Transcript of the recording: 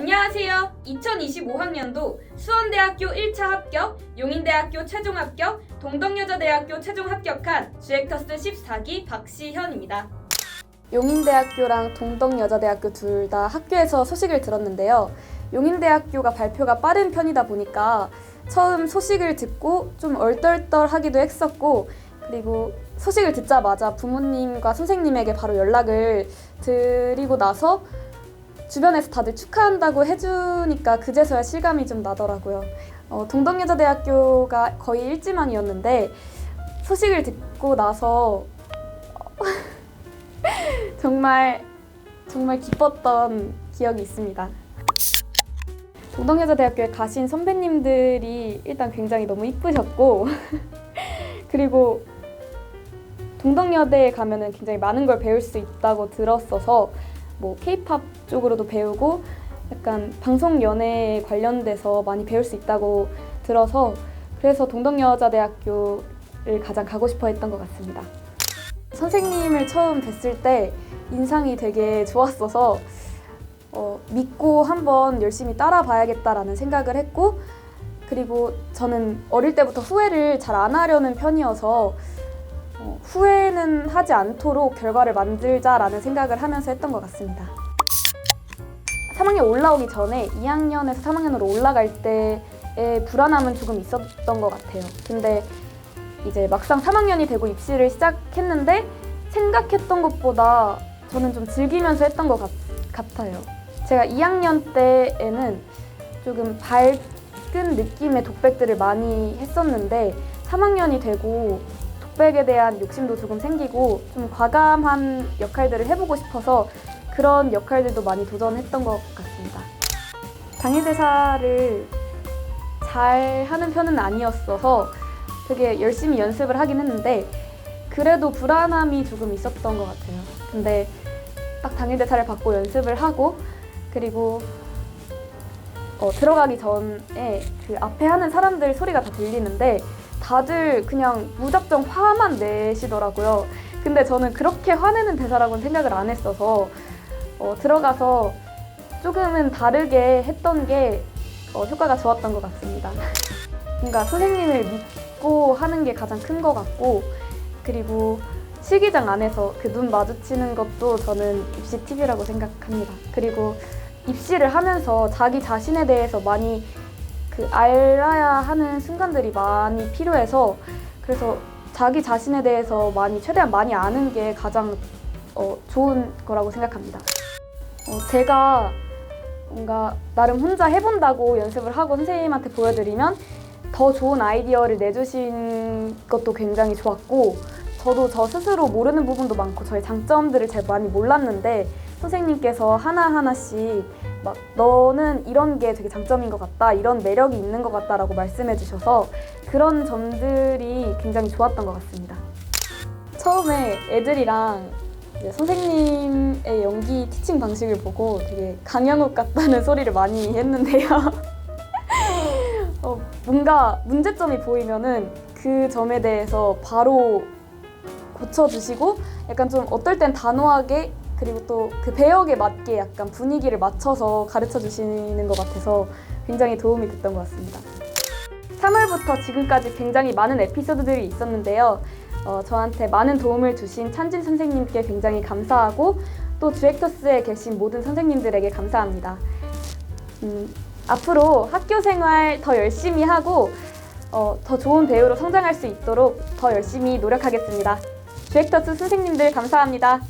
안녕하세요. 2025학년도 수원대학교 1차 합격, 용인대학교 최종 합격, 동덕여자대학교 최종 합격한 주액터스 14기 박시현입니다. 용인대학교랑 동덕여자대학교 둘 다 학교에서 소식을 들었는데요. 용인대학교가 발표가 빠른 편이다 보니까 처음 소식을 듣고 좀 얼떨떨하기도 했었고 그리고 소식을 듣자마자 부모님과 선생님에게 바로 연락을 드리고 나서 주변에서 다들 축하한다고 해주니까 그제서야 실감이 좀 나더라고요. 어, 동덕여자대학교가 거의 일지망이었는데 소식을 듣고 나서 정말 정말 기뻤던 기억이 있습니다. 동덕여자대학교에 가신 선배님들이 일단 굉장히 너무 이쁘셨고 그리고 동덕여대에 가면은 굉장히 많은 걸 배울 수 있다고 들었어서 뭐 K-팝 쪽으로도 배우고 약간 방송 연애 관련돼서 많이 배울 수 있다고 들어서 그래서 동덕여자대학교를 가장 가고 싶어 했던 것 같습니다. 선생님을 처음 뵀을 때 인상이 되게 좋았어서 어, 믿고 한번 열심히 따라봐야겠다라는 생각을 했고 그리고 저는 어릴 때부터 후회를 잘 안 하려는 편이어서 어, 후회는 하지 않도록 결과를 만들자라는 생각을 하면서 했던 것 같습니다. 3학년 올라오기 전에 2학년에서 3학년으로 올라갈 때의 불안함은 조금 있었던 것 같아요. 근데 이제 막상 3학년이 되고 입시를 시작했는데 생각했던 것보다 저는 좀 즐기면서 했던 것 같, 같아요. 제가 2학년 때에는 조금 밝은 느낌의 독백들을 많이 했었는데 3학년이 되고 독백에 대한 욕심도 조금 생기고 좀 과감한 역할들을 해보고 싶어서 그런 역할들도 많이 도전했던 것 같습니다. 당일대사를 잘 하는 편은 아니었어서 되게 열심히 연습을 하긴 했는데 그래도 불안함이 조금 있었던 것 같아요. 근데 딱 당일 대사를 받고 연습을 하고 그리고 어, 들어가기 전에 그 앞에 하는 사람들 소리가 다 들리는데 다들 그냥 무작정 화만 내시더라고요. 근데 저는 그렇게 화내는 대사라고는 생각을 안 했어서 어, 들어가서 조금은 다르게 했던 게 어, 효과가 좋았던 것 같습니다. 뭔가 선생님을 믿고 하는 게 가장 큰 것 같고 그리고 실기장 안에서 그 눈 마주치는 것도 저는 입시 팁이라고 생각합니다. 그리고 입시를 하면서 자기 자신에 대해서 많이 그 알아야 하는 순간들이 많이 필요해서 그래서 자기 자신에 대해서 많이 최대한 많이 아는 게 가장 어, 좋은 거라고 생각합니다. 어, 제가 뭔가 나름 혼자 해본다고 연습을 하고 선생님한테 보여드리면 더 좋은 아이디어를 내주신 것도 굉장히 좋았고 저도 저 스스로 모르는 부분도 많고 저의 장점들을 잘 많이 몰랐는데 선생님께서 하나하나씩 막 너는 이런 게 되게 장점인 것 같다. 이런 매력이 있는 것 같다라고 말씀해 주셔서 그런 점들이 굉장히 좋았던 것 같습니다. 처음에 애들이랑 선생님의 연기 티칭 방식을 보고 되게 강영욱 같다는 소리를 많이 했는데요. 어, 뭔가 문제점이 보이면은 그 점에 대해서 바로 고쳐주시고 약간 좀 어떨 땐 단호하게 그리고 또 그 배역에 맞게 약간 분위기를 맞춰서 가르쳐 주시는 것 같아서 굉장히 도움이 됐던 것 같습니다. 3월부터 지금까지 굉장히 많은 에피소드들이 있었는데요. 어, 저한테 많은 도움을 주신 찬진 선생님께 굉장히 감사하고 또 주액터스에 계신 모든 선생님들에게 감사합니다. 음, 앞으로 학교 생활 더 열심히 하고 어, 더 좋은 배우로 성장할 수 있도록 더 열심히 노력하겠습니다. 주액터스 선생님들 감사합니다.